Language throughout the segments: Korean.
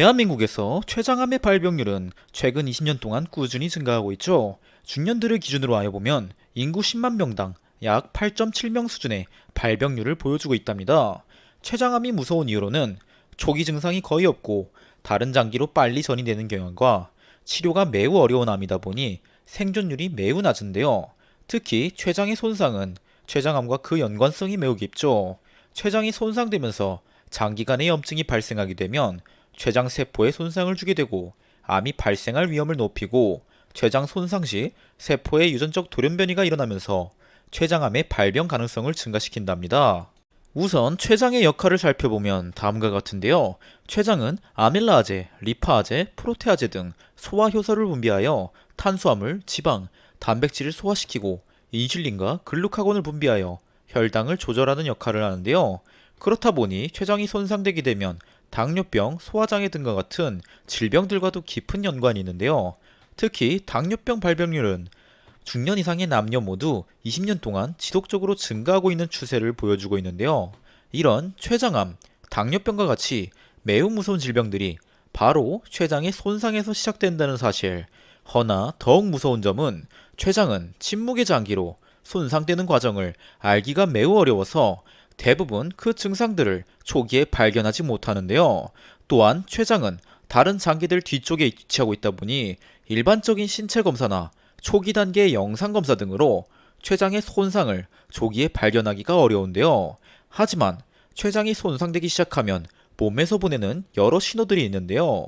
대한민국에서 췌장암의 발병률은 최근 20년 동안 꾸준히 증가하고 있죠. 중년들을 기준으로 하여 보면 인구 10만 명당 약 8.7명 수준의 발병률을 보여주고 있답니다. 췌장암이 무서운 이유로는 초기 증상이 거의 없고 다른 장기로 빨리 전이되는 경향과 치료가 매우 어려운 암이다 보니 생존율이 매우 낮은데요. 특히 췌장의 손상은 췌장암과 그 연관성이 매우 깊죠. 췌장이 손상되면서 장기간의 염증이 발생하게 되면 췌장 세포에 손상을 주게 되고 암이 발생할 위험을 높이고 췌장 손상 시 세포의 유전적 돌연변이가 일어나면서 췌장암의 발병 가능성을 증가시킨답니다. 우선 췌장의 역할을 살펴보면 다음과 같은데요. 췌장은 아밀라아제, 리파아제, 프로테아제 등 소화 효소를 분비하여 탄수화물, 지방, 단백질을 소화시키고 인슐린과 글루카곤을 분비하여 혈당을 조절하는 역할을 하는데요. 그렇다 보니 췌장이 손상되게 되면 당뇨병, 소화장애 등과 같은 질병들과도 깊은 연관이 있는데요. 특히 당뇨병 발병률은 중년 이상의 남녀 모두 20년 동안 지속적으로 증가하고 있는 추세를 보여주고 있는데요. 이런 췌장암, 당뇨병과 같이 매우 무서운 질병들이 바로 췌장의 손상에서 시작된다는 사실. 허나 더욱 무서운 점은 췌장은 침묵의 장기로 손상되는 과정을 알기가 매우 어려워서 대부분 그 증상들을 초기에 발견하지 못하는데요. 또한 췌장은 다른 장기들 뒤쪽에 위치하고 있다 보니 일반적인 신체 검사나 초기 단계의 영상 검사 등으로 췌장의 손상을 초기에 발견하기가 어려운데요. 하지만 췌장이 손상되기 시작하면 몸에서 보내는 여러 신호들이 있는데요.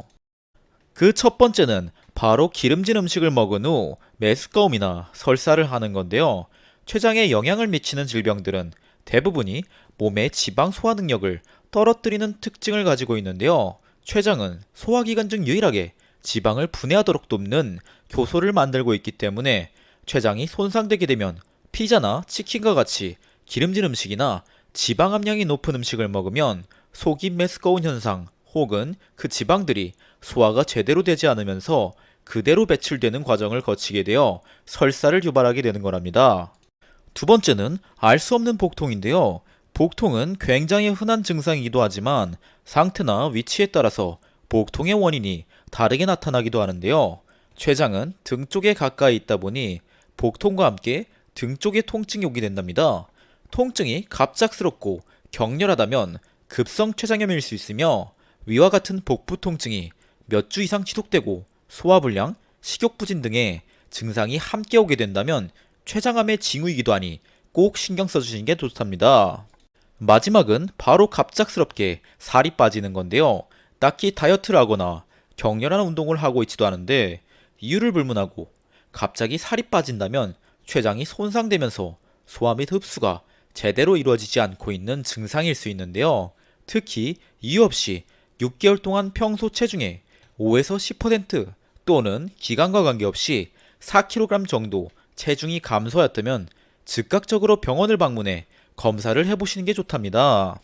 그 첫 번째는 바로 기름진 음식을 먹은 후 메스꺼움이나 설사를 하는 건데요. 췌장에 영향을 미치는 질병들은 대부분이 몸의 지방 소화 능력을 떨어뜨리는 특징을 가지고 있는데요. 췌장은 소화기관 중 유일하게 지방을 분해하도록 돕는 효소를 만들고 있기 때문에 췌장이 손상되게 되면 피자나 치킨과 같이 기름진 음식이나 지방 함량이 높은 음식을 먹으면 속이 메스꺼운 현상 혹은 그 지방들이 소화가 제대로 되지 않으면서 그대로 배출되는 과정을 거치게 되어 설사를 유발하게 되는 거랍니다. 두 번째는 알 수 없는 복통인데요. 복통은 굉장히 흔한 증상이기도 하지만 상태나 위치에 따라서 복통의 원인이 다르게 나타나기도 하는데요. 췌장은 등 쪽에 가까이 있다 보니 복통과 함께 등 쪽에 통증이 오게 된답니다. 통증이 갑작스럽고 격렬하다면 급성 췌장염일 수 있으며 위와 같은 복부 통증이 몇 주 이상 지속되고 소화불량, 식욕부진 등의 증상이 함께 오게 된다면 췌장암의 징후이기도 하니 꼭 신경 써주시는 게 좋답니다. 마지막은 바로 갑작스럽게 살이 빠지는 건데요. 딱히 다이어트를 하거나 격렬한 운동을 하고 있지도 않은데 이유를 불문하고 갑자기 살이 빠진다면 췌장이 손상되면서 소화 및 흡수가 제대로 이루어지지 않고 있는 증상일 수 있는데요. 특히 이유 없이 6개월 동안 평소 체중의 5에서 10% 또는 기간과 관계없이 4kg 정도 체중이 감소하였다면 즉각적으로 병원을 방문해 검사를 해보시는 게 좋답니다.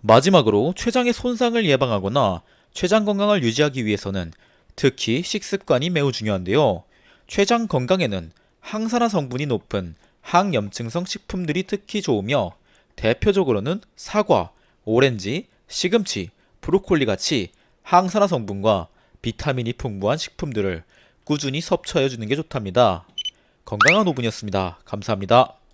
마지막으로 췌장의 손상을 예방하거나 췌장 건강을 유지하기 위해서는 특히 식습관이 매우 중요한데요. 췌장 건강에는 항산화 성분이 높은 항염증성 식품들이 특히 좋으며 대표적으로는 사과, 오렌지, 시금치, 브로콜리 같이 항산화 성분과 비타민이 풍부한 식품들을 꾸준히 섭취하여 주는 게 좋답니다. 건강한 5분이었습니다. 감사합니다.